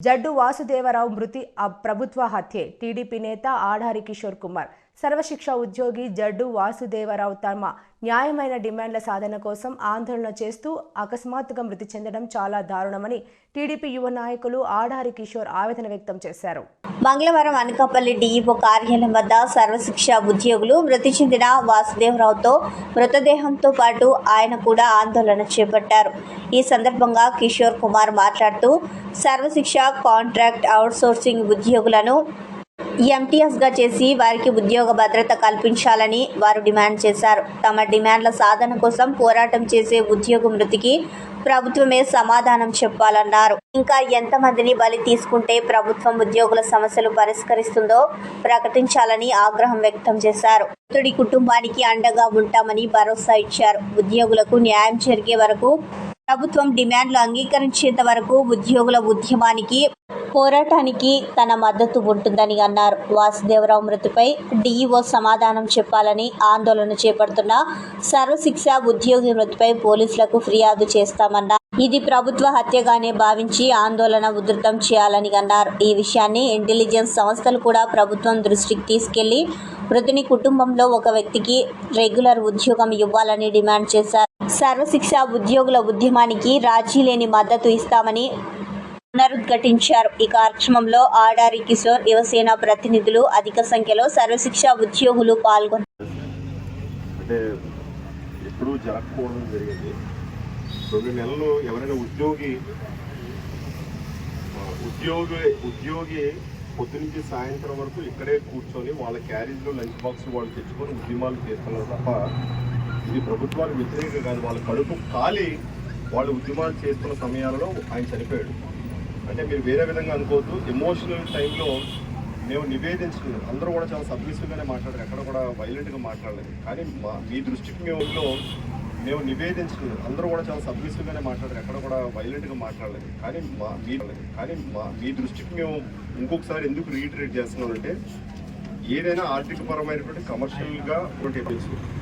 జడ్డు వాసుదేవరావు మృతి ప్రభుత్వ హత్యే. టీడీపీ నేత ఆడారి కిషోర్ కుమార్. సర్వశిక్ష ఉద్యోగి జడ్డు వాసుదేవరావు తమ న్యాయమైన డిమాండ్ల సాధన కోసం ఆందోళన చేస్తూ అకస్మాత్తుగా మృతి చెందడం చాలా దారుణమని టీడీపీ యువ నాయకులు ఆడారి కిషోర్ ఆవేదన వ్యక్తం చేశారు. మంగళవారం అనకాపల్లి డీఈఓ కార్యాలయం వద్ద సర్వశిక్ష ఉద్యోగులు మృతి చెందిన వాసుదేవరావుతో మృతదేహంతో పాటు ఆయన కూడా ఆందోళన చేపట్టారు. ఈ సందర్భంగా కిషోర్ కుమార్ మాట్లాడుతూ సర్వశిక్ష కాంట్రాక్ట్ అవుట్సోర్సింగ్ ఉద్యోగులను ఎంటీఎస్గా చేసి వారికి ఉద్యోగ భద్రత కల్పించాలని వారు డిమాండ్ చేశారు. తమ డిమాండ్ల సాధన కోసం పోరాటం చేసే ఉద్యోగ మృతికి ప్రభుత్వమే సమాధానం చెప్పాలన్నారు. ఇంకా ఎంతమందిని బలి తీసుకుంటే ప్రభుత్వం ఉద్యోగుల సమస్యలు పరిష్కరిస్తుందో ప్రకటించాలని ఆగ్రహం వ్యక్తం చేశారు. మృతుడి కుటుంబానికి అండగా ఉంటామని భరోసా ఇచ్చారు. ఉద్యోగులకు న్యాయం జరిగే వరకు ప్రభుత్వం డిమాండ్లు అంగీకరించేంత వరకు ఉద్యోగుల ఉద్యమానికి పోరాటానికి తన మద్దతు ఉంటుందని అన్నారు. వాసుదేవరావు మృతిపై డీఈఓ సమాధానం చెప్పాలని ఆందోళన చేపడుతున్న సర్వశిక్ష ఉద్యోగి మృతిపై పోలీసులకు ఫిర్యాదు చేస్తామన్నారు. ఇది ప్రభుత్వ హత్యగానే భావించి ఆందోళన ఉధృతం చేయాలని అన్నారు. ఈ విషయాన్ని ఇంటెలిజెన్స్ సంస్థలు కూడా ప్రభుత్వం దృష్టికి తీసుకెళ్ళి మృతుని కుటుంబంలో ఒక వ్యక్తికి రెగ్యులర్ ఉద్యోగం ఇవ్వాలని డిమాండ్ చేశారు. సర్వశిక్ష ఉద్యోగుల ఉద్యమానికి రాజీ లేని మద్దతు ఇస్తామని పునరుద్ఘటించారు. ఈ కార్యక్రమంలో ఆడారి కిషోర్ యువసేన ప్రతినిధులు అధిక సంఖ్యలో సర్వశిక్ష ఉద్యోగులు పాల్గొన్నారు. అంటే ఎప్పుడూ జరగకపోవడం జరిగింది. రెండు నెలలు ఎవరైనా ఉద్యోగి ఉద్యోగి ఉద్యోగి పొద్దునుంచి సాయంత్రం వరకు ఇక్కడే కూర్చొని వాళ్ళ క్యారేజ్లో లంచ్ బాక్స్ వాళ్ళు తెచ్చుకొని ఉద్యమాలు చేస్తున్నారు తప్ప ఇది ప్రభుత్వానికి వ్యతిరేక కాదు. వాళ్ళ కడుపు ఖాళీ వాళ్ళు ఉద్యమాలు చేస్తున్న సమయాలలో ఆయన చనిపోయాడు. అంటే మీరు వేరే విధంగా అనుకోవద్దు. ఎమోషనల్ టైంలో మేము నివేదించలేదు అందరూ కూడా చాలా సబ్మిసివ్గానే మాట్లాడారు. ఎక్కడ కూడా వైలెంట్గా మాట్లాడలేదు. కానీ మా మీ దృష్టికి మేము మేము నివేదించలేదు అందరూ కూడా చాలా సబ్మిసివ్గానే మాట్లాడారు. ఎక్కడ కూడా వైలెంట్గా మాట్లాడలేదు. కానీ మా మీ కానీ మా మీ దృష్టికి మేము ఇంకొకసారి ఎందుకు రీటరేట్ చేస్తున్నామంటే ఏదైనా ఆర్థిక పరమైనటువంటి కమర్షియల్గా ఒకటి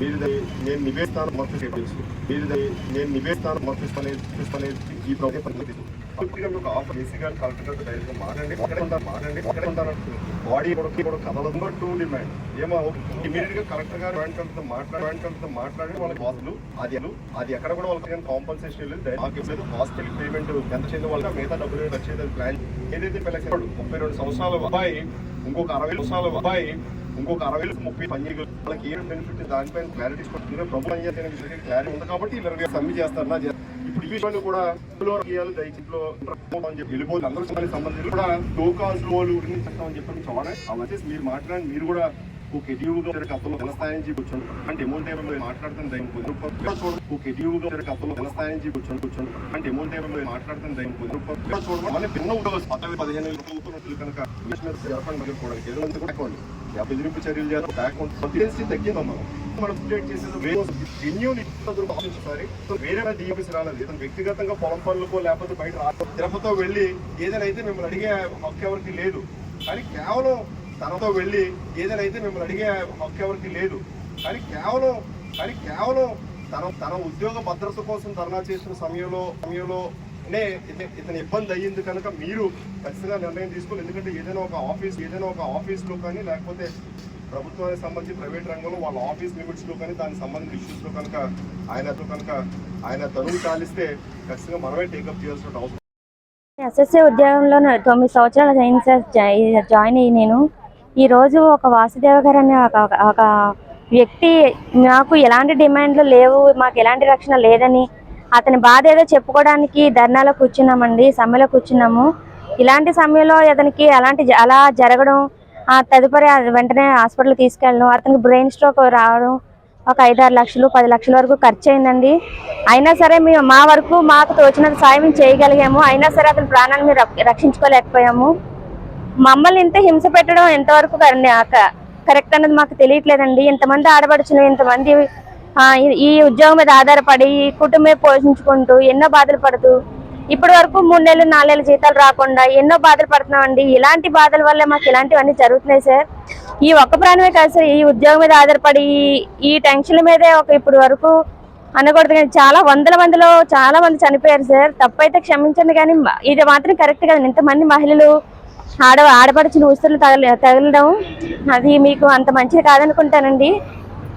మీరు నేను నివేదిస్తాను మొత్తం తెలుసు మీరు నేను నివేదిస్తాను మొత్తం అనేది ఈ ప్రభుత్వం పూర్తిగా మీకు ఆఫర్ ఏసీ గారు కలెక్టర్ గారు డైరెక్ట్ ఒకటే ఉంటారు మాట్లాడండి ఒకటే ఉంటారు బాడీ కూడా కూడా కథలు టూ డిమాండ్ ఏమో ఇమీడియట్గా కలెక్టర్ గారు బ్యాంక్ కంపెనీతో మాట్లాడి బ్యాంక్ కంపెనీతో మాట్లాడి వాళ్ళకి వాసులు అది అది ఎక్కడ కూడా వాళ్ళకి కాంపన్సేషన్ లేదు. మాకు ఇవ్వలేదు. హాస్పిటల్ పేమెంట్ ఎంత చేసిన వాళ్ళకి మిగతా డబ్బులు వచ్చేది ప్లాన్ ఏదైతే పిల్లలు ముప్పై రెండు సంవత్సరాల అబ్బాయి ఇంకొక అరవై సంవత్సరాల అబ్బాయి ఇంకొక అరవై ముప్పై పని వాళ్ళకి ఏం బెనిఫిట్ దానిపైన క్లారిటీ ఇస్తున్నారు ప్రభుత్వం చేసే విషయం క్లారిటీ ఉంది కాబట్టి ఇలా సమ్మె చేస్తారు నా ఇప్పుడు ఈ విషయాన్ని కూడా ఇందులో రాజకీయాలు దయచేతిలో అని చెప్పి వెళ్ళిపోతుంది అందరూ సంబంధించి కూడా టోకాస్ లోలు గురించి చెప్తామని చెప్పి చాలా అవన్నీ మీరు మాట్లాడండి మీరు కూడా ఒక ఎడ్యూగా కథలో ఘనస్థాయించి కూర్చోండి అంటే అమౌంట్ ఏమో మాట్లాడుతుంది దయం కుదురు చూడండి ఒక ఎడ్యూగా కథలో ఘనస్థాయించి కూర్చొని కూర్చోండి అంటే అమౌంట్ ఏమో మాట్లాడుతుంది చూడండి పదవి పదిహేను రూపాయలు కనుక జరపండి కూడా ఏదో బెదిరింపు చర్యలు చేయాలి బ్యాక్ తగ్గిందమ్మా మనం చేసేది జెన్యూన్ ఒకసారి వేరే డిఎఫ్ఎస్ రాలేదు. ఇతను వ్యక్తిగతంగా పొలం పనులకో లేకపోతే బయట రా- తిరుపతితో వెళ్ళి ఏదైనా అయితే మిమ్మల్ని అడిగే హక్కు ఎవరికి లేదు. కానీ కేవలం తనతో వెళ్ళి ఏదైనా అయితే మిమ్మల్ని అడిగే హక్కు ఎవరికి లేదు. కానీ కేవలం కానీ కేవలం తన తన ఉద్యోగ భద్రత కోసం ధర్నా చేసిన సమయంలో సమయంలో నే ఇతను ఇతని ఇబ్బంది అయ్యింది కనుక మీరు ఖచ్చితంగా నిర్ణయం తీసుకోవాలి. ఎందుకంటే ఏదైనా ఒక ఆఫీస్ ఏదైనా ఒక ఆఫీస్లో కానీ లేకపోతే ప్రభుత్వానికి సంబంధించి ప్రైవేట్ రంగంలో వాళ్ళ ఆఫీస్ లిమిట్స్లో కానీ దానికి సంబంధించిన ఇష్యూస్లో కనుక ఆయనతో కనుక ఆయన తరువు చాలిస్తే ఖచ్చితంగా మనమే టేకప్ చేయాల్సిన అవసరం. ఎస్ఎస్ఏ ఉద్యోగంలో తొమ్మిది సంవత్సరాలు అయింది సార్. జాయిన్ అయ్యి నేను. ఈ రోజు ఒక వాసుదేవ గారు అనే ఒక ఒక- వ్యక్తి నాకు ఎలాంటి డిమాండ్లు లేవు మాకు ఎలాంటి రక్షణ లేదని అతని బాధ ఏదో చెప్పుకోవడానికి ధర్నాలో కూర్చున్నామండి సమ్మెలో కూర్చున్నాము. ఇలాంటి సమయంలో అతనికి అలాంటి జ- అలా జరగడం ఆ తదుపరి వెంటనే హాస్పిటల్ తీసుకెళ్ళడం అతనికి బ్రెయిన్ స్ట్రోక్ రావడం ఒక ఐదారు లక్షలు పది లక్షల వరకు ఖర్చు అయిందండి అయినా సరే మేము మా వరకు మాకు తోచినంత సాయం చేయగలిగాము. అయినా సరే అతని ప్రాణాన్ని మేము రక్షించుకోలేకపోయాము. మమ్మల్ని ఇంత హింస పెట్టడం ఎంతవరకు కరెక్ట్ అన్నది మాకు తెలియట్లేదండి. ఇంతమంది ఆడపడుచులు ఇంతమంది ఈ- ఉద్యోగం మీద ఆధారపడి ఈ కుటుంబమే పోషించుకుంటూ ఎన్నో బాధలు పడుతూ ఇప్పటి వరకు మూడు నెలలు నాలుగు జీతాలు రాకుండా ఎన్నో బాధలు పడుతున్నామండి. ఇలాంటి బాధల వల్ల మాకు ఇలాంటివన్నీ జరుగుతున్నాయి సార్. ఈ ఒక్క ప్రాణమే కాదు సార్ ఈ ఉద్యోగం మీద ఆధారపడి ఈ- టెన్షన్ల మీదే ఒక ఇప్పటి వరకు అనకూడదు కానీ చాలా వందల మందిలో చాలా మంది చనిపోయారు సార్. తప్పైతే క్షమించండి కానీ ఇది మాత్రం కరెక్ట్ కదండి. ఇంతమంది మహిళలు ఆడ ఆడపడిచిన ఉసురులు తగల తగలడం అది మీకు అంత మంచిది కాదనుకుంటానండి.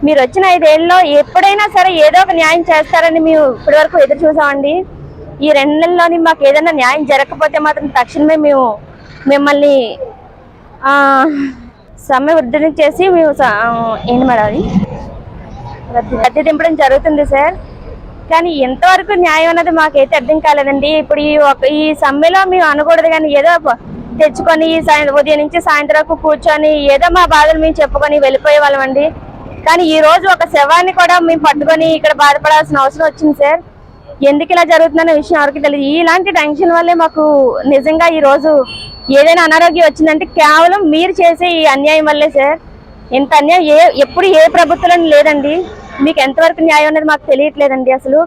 మీరు వచ్చిన ఐదేళ్ళలో ఎప్పుడైనా సరే ఏదో ఒక న్యాయం చేస్తారని మేము ఇప్పటివరకు ఎదురు చూసామండి. ఈ రెండు నెలల్లోని మాకు ఏదైనా న్యాయం జరగకపోతే మాత్రం తక్షణమే మేము మిమ్మల్ని సమ్మె ఉద్ధరణ చేసి మేము స- ఏంటి మేడం అది? రద్దు దింపడం జరుగుతుంది సార్. కానీ ఎంతవరకు న్యాయం అన్నది మాకైతే అర్థం కాలేదండి. ఇప్పుడు ఈ ఒక ఈ సమ్మెలో మేము అనకూడదు కానీ ఏదో తెచ్చుకొని ఈ ఉదయం నుంచి సాయంత్రం వరకు కూర్చొని ఏదో మా బాధలు మేము చెప్పుకొని వెళ్ళిపోయే వాళ్ళమండి కానీ ఈ రోజు ఒక శవాన్ని కూడా మేము పట్టుకొని ఇక్కడ బాధపడాల్సిన అవసరం వచ్చింది సార్. ఎందుకు ఇలా జరుగుతుందనే విషయం ఎవరికి తెలియదు. ఇలాంటి టెన్షన్ వల్లే మాకు నిజంగా ఈ రోజు ఏదైనా అనారోగ్యం వచ్చిందంటే కేవలం మీరు చేసే ఈ అన్యాయం వల్లే సార్. ఇంత అన్యాయం ఏ ఎప్పుడు ఏ ప్రభుత్వం లేదండి. మీకు ఎంతవరకు న్యాయం అనేది మాకు తెలియట్లేదండి అసలు.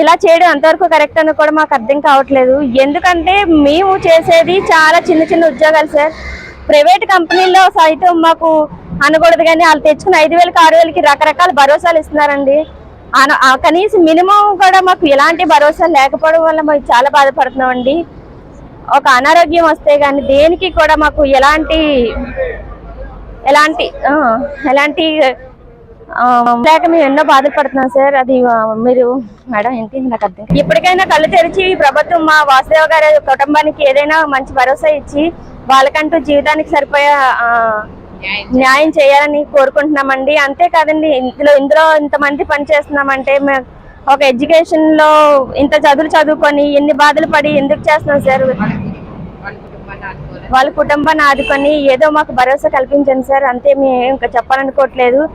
ఇలా చేయడం అంతవరకు కరెక్ట్ అని కూడా మాకు అర్థం కావట్లేదు. ఎందుకంటే మేము చేసేది చాలా చిన్న చిన్న ఉద్యోగాలు సార్. ప్రైవేట్ కంపెనీల్లో సైతం మాకు అనకూడదు కానీ వాళ్ళు తెచ్చుకున్న ఐదు వేలకి ఆరు వేలకి రకరకాల భరోసాలు ఇస్తున్నారండి. ఆ కనీసం మినిమం కూడా మాకు ఎలాంటి భరోసా లేకపోవడం వల్ల మేము చాలా బాధపడుతున్నామండి. ఒక అనారోగ్యం వస్తే కానీ దేనికి కూడా మాకు ఎలాంటి ఎలాంటి ఎలాంటి లేక మేము ఎన్నో బాధలు పడుతున్నాం సార్ అది మీరు మేడం ఏంటి నాకు అర్థం ఇప్పటికైనా కళ్ళు తెరిచి ప్రభుత్వం మా వాసుదేవ గారి కుటుంబానికి ఏదైనా మంచి భరోసా ఇచ్చి వాళ్ళకంటూ జీవితానికి సరిపోయే న్యాయం చేయాలని కోరుకుంటున్నామండి. అంతేకాదండి ఇందులో ఇందులో ఇంతమంది పని చేస్తున్నామంటే ఒక ఎడ్యుకేషన్లో ఇంత చదువులు చదువుకొని ఎన్ని బాధలు పడి ఎందుకు చేస్తున్నాం సార్? వాళ్ళ కుటుంబాన్ని ఆదుకొని ఏదో మాకు భరోసా కల్పించండి సార్ అంతే మేము ఇంకా చెప్పాలనుకోవట్లేదు.